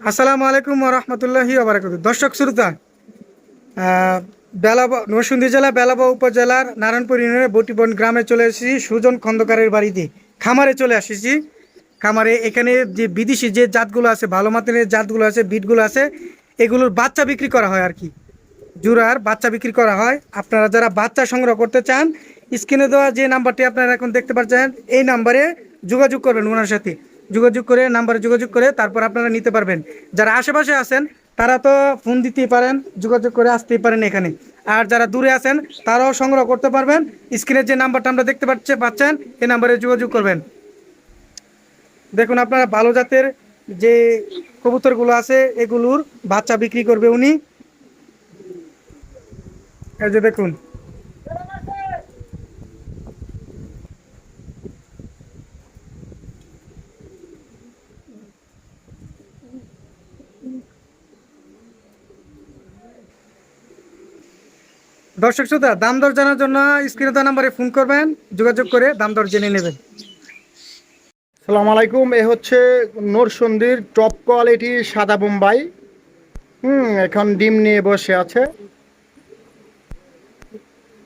আসসালামু আলাইকুম রহমতুল্লাহি আবরাকাত দর্শক শ্রোতা বেলাবা নরসিংদী জেলা বেলাবা উপজেলার নারায়ণপুর ইউনিয়নের বটিবন গ্রামে চলে এসেছি। সুজন খন্দকারের বাড়িতে খামারে চলে এসেছি খামারে এখানে যে বিদেশি যে জাতগুলো আছে, ভালো মানের জাতগুলো আছে, বিটগুলো আছে, এগুলোর বাচ্চা বিক্রি করা হয় আর কি। জুরার বাচ্চা বিক্রি করা হয়। আপনারা যারা বাচ্চা সংগ্রহ করতে চান, স্ক্রিনে দেওয়া যে নাম্বারটি আপনারা এখন দেখতে পাচ্ছেন, এই নাম্বারে যোগাযোগ করবেন ওনার সাথে। যোগাযোগ করে, নাম্বারে যোগাযোগ করে, তারপর আপনারা নিতে পারবেন। যারা আশেপাশে আছেন, তারা তো ফোন দিতেই পারেন, যোগাযোগ করে আসতেই পারেন এখানে। আর যারা দূরে আছেন, তারাও সংগ্রহ করতে পারবেন। স্ক্রিনের যে নাম্বারটা আমরা দেখতে পাচ্ছে পাচ্ছেন, এই নাম্বারে যোগাযোগ করবেন। দেখুন, আপনারা ভালো জাতের যে কবুতরগুলো আছে, এগুলোর বাচ্চা বিক্রি করবে উনি। এই যে দেখুন। দর্শক শ্রোতা, দাম দর জানার জন্য স্ক্রিনে দেওয়া নাম্বারে ফোন করবেন, যোগাযোগ করে দাম দর জেনে নেবেন। সালাম আলাইকুম, এ হচ্ছে নরসন্দির টপ কোয়ালিটি সাদা বোম্বাই। হুম, এখন ডিম নিয়ে বসে আছে।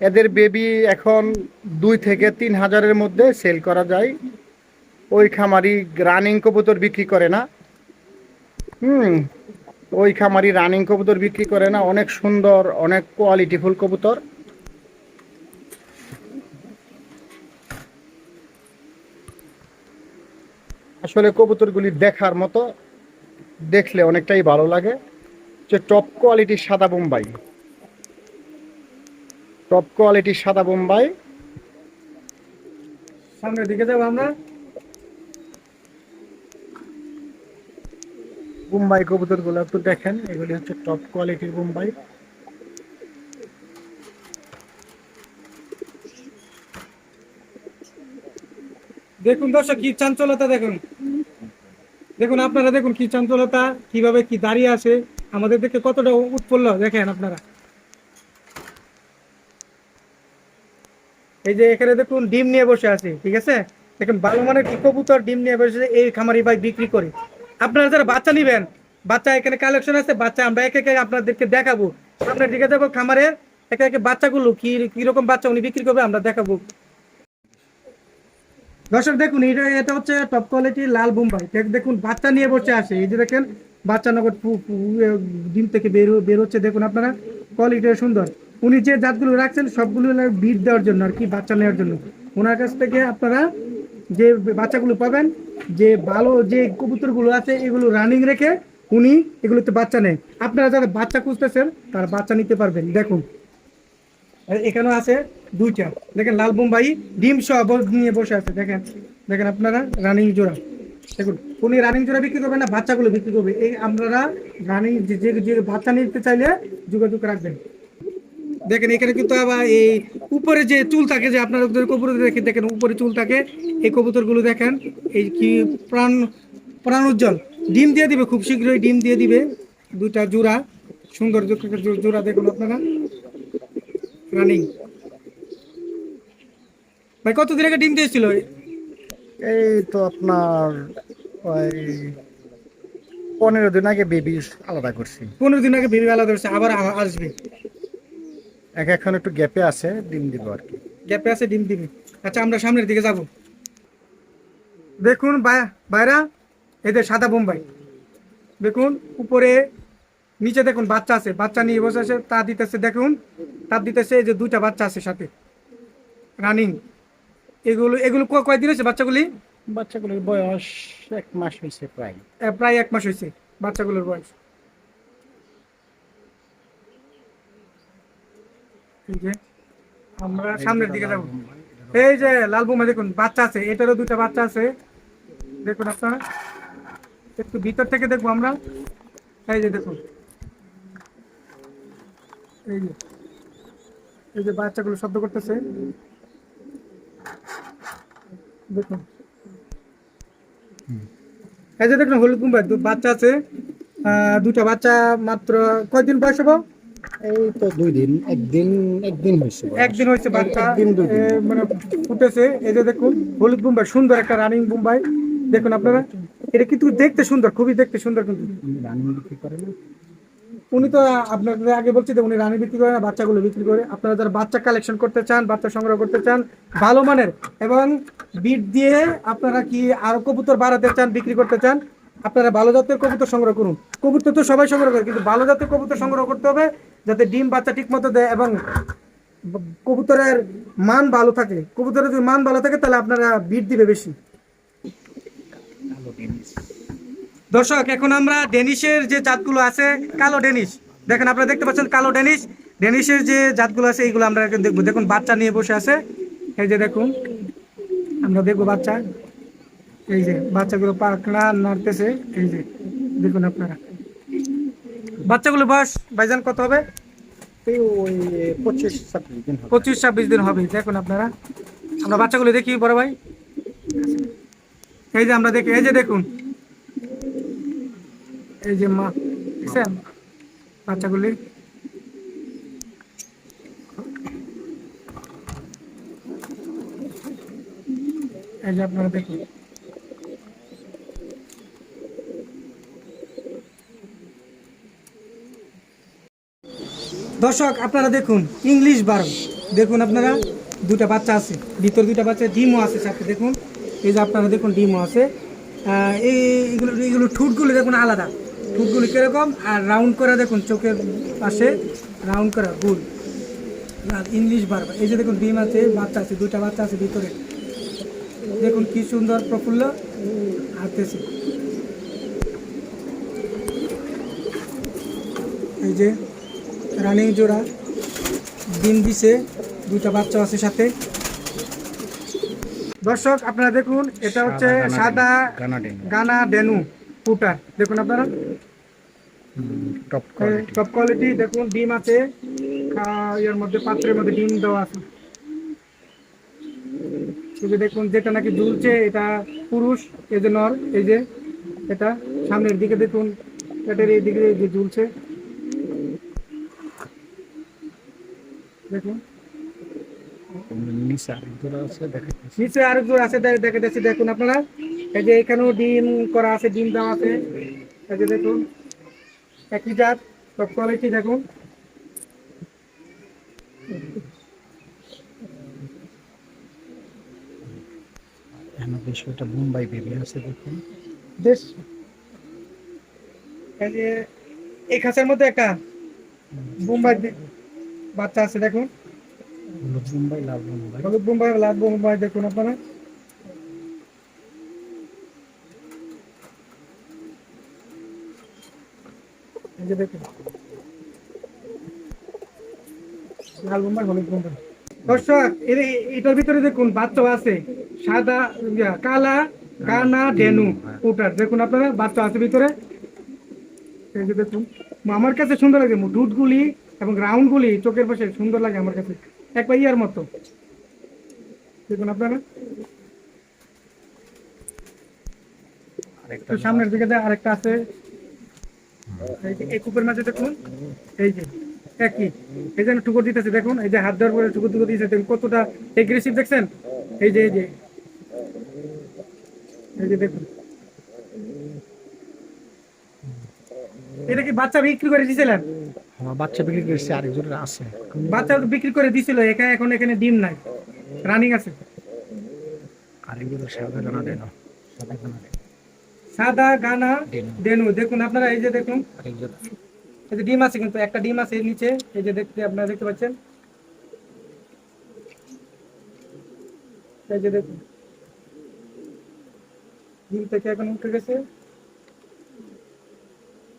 এদের বেবি এখন দুই থেকে তিন হাজারের মধ্যে সেল করা যায়। ওই খামারি রানিং কবুতর বিক্রি করে না। হুম ওই খামারি রানিং কবুতর বিক্রি করে না, অনেক সুন্দর, অনেক কোয়ালিটিফুল কবুতর। আসলে কবুতরগুলি দেখার মতো, দেখলে অনেকটাই ভালো লাগে। যে টপ কোয়ালিটির সাদা বোম্বাই। টপ কোয়ালিটির সাদা বোম্বাই। সামনের দিকে যাব আমরা। বোম্বাই কবুতরগুলো একটু দেখেন, এগুলি হচ্ছে টপ কোয়ালিটির বোম্বাই। দেখুন দর্শক, কি চাঞ্চলতা দেখুন। দেখুন আপনারা, দেখুন কি চাঞ্চলতা কীভাবে কি দাঁড়িয়ে আছে। আমাদের দেখে কতটা উৎফুল্ল, দেখেন আপনারা। এই যে এখানে দেখুন, ডিম নিয়ে বসে আছে, ঠিক আছে? দেখুন ভালো মানের কবুতর ডিম নিয়ে বসে এই খামারি ভাই বিক্রি করে। আপনারা যারা বাচ্চা নিবেন, বাচ্চা এখানে কালেকশন আছে, বাচ্চা আমরা একে একে আপনাদেরকে দেখাবো। সামনের দিকে যাব খামারের একে একে বাচ্চাগুলো কি কীরকম বাচ্চা উনি বিক্রি করবে আমরা দেখাবো। দর্শক, দেখুন, এটা এটা হচ্ছে টপ কোয়ালিটি লাল বোম্বাই। দেখ- দেখুন, বাচ্চা নিয়ে বসে আসে এই যে দেখেন, বাচ্চা পু- পু- ডিম থেকে বের বের হচ্ছে। দেখুন আপনারা কোয়ালিটি সুন্দর। উনি যে জাতগুলো রাখছেন, সবগুলো বিট দেওয়ার জন্য আর কি, বাচ্চা নেওয়ার জন্য। ওনার কাছ থেকে আপনারা যে বাচ্চাগুলো পাবেন, যে ভালো যে কবুতরগুলো আছে, এগুলো রানিং রেখে উনি এগুলোতে বাচ্চা নেয়। আপনারা যারা বাচ্চা খুঁজতেছেন, তারা বাচ্চা নিতে পারবেন। দেখুন। আর এখানেও আছে দুইটা। দেখেন, লাল বোম্বাই ডিম সহ ব- নিয়ে বসে আছে। দেখেন দেখেন আপনারা রানিং জোড়া। দেখুন, উনি রানিং জোড়া বিক্রি করবেন না, বাচ্চাগুলো বিক্রি করবে। এই আপনারা রানিং যে বাচ্চা নিতে চাইলে যোগাযোগ রাখবেন। দেখেন এখানে কিন্তু আবার এই উপরে যে চুল থাকে যে আপনারা কবুতর দেখে দেখেন উপরে চুল থাকে এই কবুতরগুলো দেখেন এই কি প্রাণ প্রাণ উজ্জ্বল ডিম দিয়ে দিবে খুব শীঘ্রই ডিম দিয়ে দিবে দুইটা জোড়া সুন্দর জোড়া দেখুন আপনারা। রানিং ভাই কতদিন আগে ডিম দিয়েছিল? এই তো আপনার ওই পনেরো দিন আগে বেবি আলাদা করছি। পনেরো দিন আগে বেবি আলাদা করছে আবার আসবে। এক এখন একটু গ্যাপে আছে ডিম দিব আর কি। গ্যাপে আছে ডিম দিবি। আচ্ছা আমরা সামনের দিকে যাব। দেখুন বাইরা এদের সাদা বোম্বাই। দেখুন উপরে নিচে দেখুন বাচ্চা আছে। বাচ্চা নিয়ে বসে আছে তা দিতেছে দেখুন তাপ দিতেছে এই যে দুইটা বাচ্চা আছে সাথে। রানিং এগুলো এগুলো ক- কয়দিন হয়েছে বাচ্চাগুলি? বাচ্চাগুলোর বয়স এক মাস হয়েছে প্রায়। প্রায় এক মাস হয়েছে বাচ্চাগুলোর বয়স এই যে আমরা সামনের দিকে যাব। এই যে লাল বোমা দেখুন বাচ্চা আছে এটারও দুটা বাচ্চা আছে। দেখুন আপনারা একটু ভিতর থেকে দেখব আমরা। এই যে দেখুন এই যে এই যে বাচ্চাগুলো শব্দ করতেছে। দেখুন। এই যে দেখুন হলুদ কুম্বার বাচ্চা আছে। আহ, দুটা বাচ্চা মাত্র কয়দিন বয়স হব? এই তো দুই দিন একদিন একদিন হয়েছে একদিন হয়েছে বাচ্চা। মানে ফুটেছে। এই যে দেখুন হলুদ বোম্বাই সুন্দর একটা রানিং বোম্বাই। দেখুন আপনারা এটা কিন্তু দেখতে সুন্দর খুবই দেখতে সুন্দর কিন্তু। রানিং বিক্রি করে না? উনি তো আপনাদের আগে বলছি যে উনি রানী বিক্রি করে না বাচ্চাগুলো বিক্রি করে। আপনারা যারা বাচ্চা কালেকশন করতে চান বাচ্চা সংগ্রহ করতে চান ভালো মানের এবং বিট দিয়ে আপনারা কি আরও কবুতর বাড়াতে চান বিক্রি করতে চান আপনারা ভালো জাতের কবুতর সংগ্রহ করুন। কবুতর তো সবাই সংগ্রহ করে কিন্তু ভালো জাতের কবুতর সংগ্রহ করতে হবে যাতে ডিম বাচ্চা ঠিক মতো দেয় এবং কবুতরের মান ভালো থাকে। কবুতরের যদি মান ভালো থাকে, তাহলে আপনারা বিট দিবে বেশি। দর্শক, এখন আমরা ডেনিশের যে জাতগুলো আছে, কালো ডেনিশ। দেখেন, আপনারা দেখতে পাচ্ছেন কালো ডেনিশ। ডেনিশের যে জাতগুলো আছে, এইগুলো আমরা এখন দেখব। দেখুন, বাচ্চা নিয়ে বসে আছে। এই যে দেখুন, আমরা দেখব বাচ্চা। এই যে, বাচ্চাগুলো পাখনা নাড়তেছে। এই যে, দেখুন আপনারা। বাচ্চাগুলো বয়স ভাইজান কত হবে? পঁচিশ ছাব্বিশ দিন হবে। দেখুন আপনারা। আমরা বাচ্চাগুলো দেখি বড় ভাই। এই যে আমরা দেখি এই যে দেখুন। এই যে মা দেখছেন? বাচ্চাগুলি। এই যে আপনারা দেখুন। দর্শক আপনারা দেখুন ইংলিশ বারো। দেখুন আপনারা দুটা বাচ্চা আছে ভিতর দুটা বাচ্চা ডিমও আছে সাথে দেখুন। এই যে আপনারা দেখুন ডিমও আছে। আহ, এই এগুলো এগুলো ঠুটগুলো দেখুন আলাদা। ঠুটগুলো কীরকম? আর রাউন্ড করা দেখুন চোখের পাশে রাউন্ড করা গুল। আর ইংলিশ বার। এই যে দেখুন ডিম আছে বাচ্চা আছে দুইটা বাচ্চা আছে ভিতরে। দেখুন কি সুন্দর প্রফুল্ল হাঁটতেছে। এই যে রানিং জোড়া। ডিম দিছে দুইটা বাচ্চা আছে সাথে। দর্শক আপনারা দেখুন এটা হচ্ছে সাদা গানা ডেনু। পুটার দেখুন আপনারা। টপ কোয়ালিটি দেখুন ডিম আছে। এর মধ্যে পাত্রের মধ্যে ডিম দেওয়া আছে। যে দেখুন যেটা নাকি ঝুলছে এটা পুরুষ এই যে নর এই যে এটা সামনের দিকে দেখুন পেটের এই দিকে যে ঝুলছে দেখুন নিচে আরেক জোড়া আছে দেখুন আপনারা। এই যে এখানেও ডিম করা আছে ডিম দেওয়া আছে। এই যে দেখুন একই জাত সব কোয়ালিটি দেখুন। এখানে মুম্বাই বেবি আছে দেখুন। বেশ। এই যে এই খাঁচার মধ্যে একটা বোম্বাই দি- বাচ্চা আছে দেখুন। মুম্বাই মুম্বাই হলুদ দেখুন আপনারা। এই যে দেখুন। লাল বোম্বাই হলুদ বোম্বাই। দর্শক এর এটার ভিতরে দেখুন বাচ্চা আছে। সাদা কালা কানা ডেনু ওটার দেখুন আপনারা বাচ্চা আছে ভিতরে। এই যে দেখুন আমার কাছে সুন্দর লাগে দুধগুলি এবং রাউন্ডগুলি চোখের পাশে সুন্দর লাগে আমার কাছে। একবার ইয়ার মতো। দেখুন আপনারা। সামনের দিকে আরেকটা আছে। এই কূপের মাঝে দেখুন। এই যে একই। এই যে টুকর দিতেছে দেখুন। এই যে হাত দেওয়ার পরে টুকুর টুকুর দেখুন কতটা এগ্রেসিভ দেখছেন? এই যে এই যে। এই যে দেখুন। এটা কি বাচ্চা বিক্রি করে দিয়েছিলেন আমার বাচ্চা বিক্রি করেছে আরেক জোড়া আছে। বাচ্চা বিক্রি করে দিছিল এখানে এখন এখানে ডিম নাই। রানিং আছে। সাদা গানা সাদা ডেনু। ডেনু দেখুন আপনারা এই যে দেখুন। এই যে ডিম আছে কিন্তু একটা ডিম আছে নিচে এই যে দেখতে আপনারা দেখতে পাচ্ছেন। এই যে দেখুন। ডিম থেকে এখন উঠে গেছে।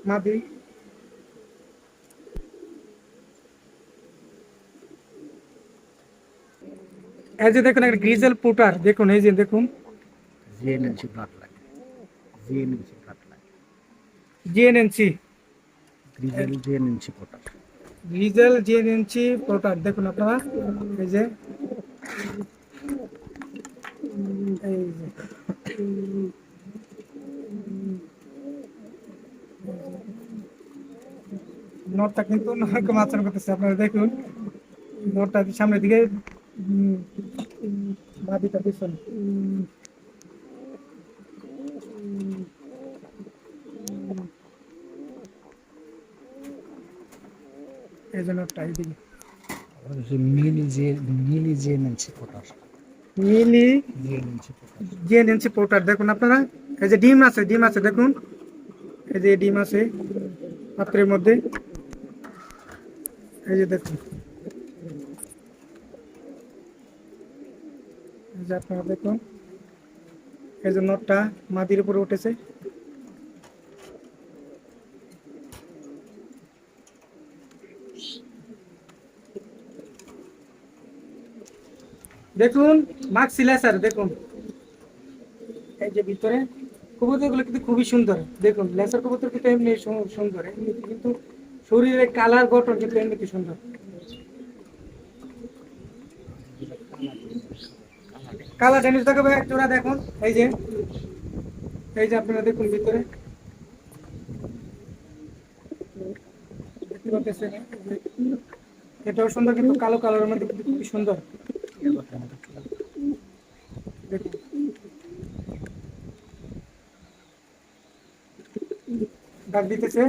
মাদি এই যে দেখুন একটা গ্রিজেল পুটার দেখুন এই যে দেখুন। GNNC blood GNNC blood GNNC grizzle GNNC potter diesel GNNC porter দেখুন আপনারা এই যে। এই যে। নটটা কিন্তু নরকম আচরণ করতেছে আপনারা দেখুন। নটটা সামনের দিকে ভাবিটা পিছন এই জন্য টাই দিই মিলি যে মিলি যে নেনসি পোটার মিলি যে নেনসি পোটার দেখুন আপনারা, এই যে ডিম আছে ডিম আছে, দেখুন। এই যে ডিম আছে, পাত্রের মধ্যে। এই যে দেখুন। যে আপনারা দেখুন এই যে নটটা মাটির উপরে উঠেছে। দেখুন মাক্সি লেসার দেখুন। এই যে ভিতরে, কবুতরগুলো কিন্তু খুবই সুন্দর। দেখুন লেসার কবুতর কিন্তু এমনি সুন্দর এমনি কিন্তু শরীরের কালার গঠন কিন্তু এমনিতে সুন্দর। কালা টেনিস দেখাবো এক জোড়া দেখুন, এই যে এই যে আপনারা দেখুন ভিতরে। এটাও সুন্দর, কিন্তু কালো কালারের মধ্যে খুবই সুন্দর। দেখুন। ডাক দিতেছে।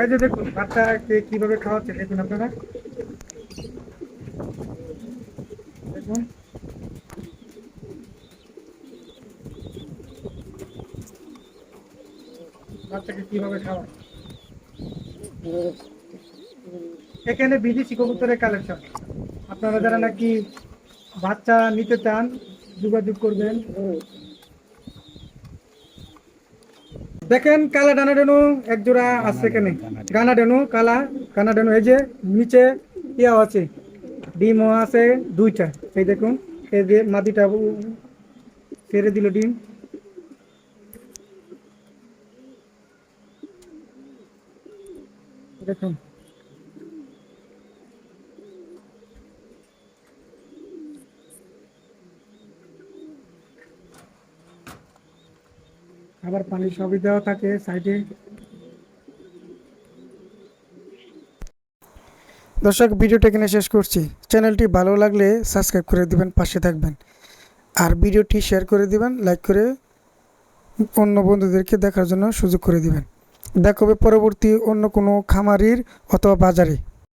এই যে দেখুন বাচ্চাকে কীভাবে খাওয়াচ্ছে দেখুন আপনারা দেখুন বাচ্চাকে কীভাবে খাওয়া এখানে বিদেশি কবুতরের কালেকশন আপনারা যারা নাকি বাচ্চা নিতে চান, যোগাযোগ করবেন। দেখেন, কালা ডানা ডেনু এক জোড়া আছে এখানে। গানা ডেনু কালা গানা ডেনু এই যে নিচে ইয়াও আছে, ডিমও আছে দুইটা। এই দেখুন, এই যে মাদিটা উ- ছেড়ে দিল ডিম। আবার পানির সবই দেওয়া থাকে সাইডে। দর্শক, ভিডিওটা এখানে শেষ করছি। চ্যানেলটি ভালো লাগলে সাবস্ক্রাইব করে দিবেন, পাশে থাকবেন। আর ভিডিওটি শেয়ার করে দিবেন, লাইক করে অন্য বন্ধুদেরকে দেখার জন্য সুযোগ করে দিবেন। দেখা পরবর্তী অন্য কোনো খামারির অথবা বাজারে।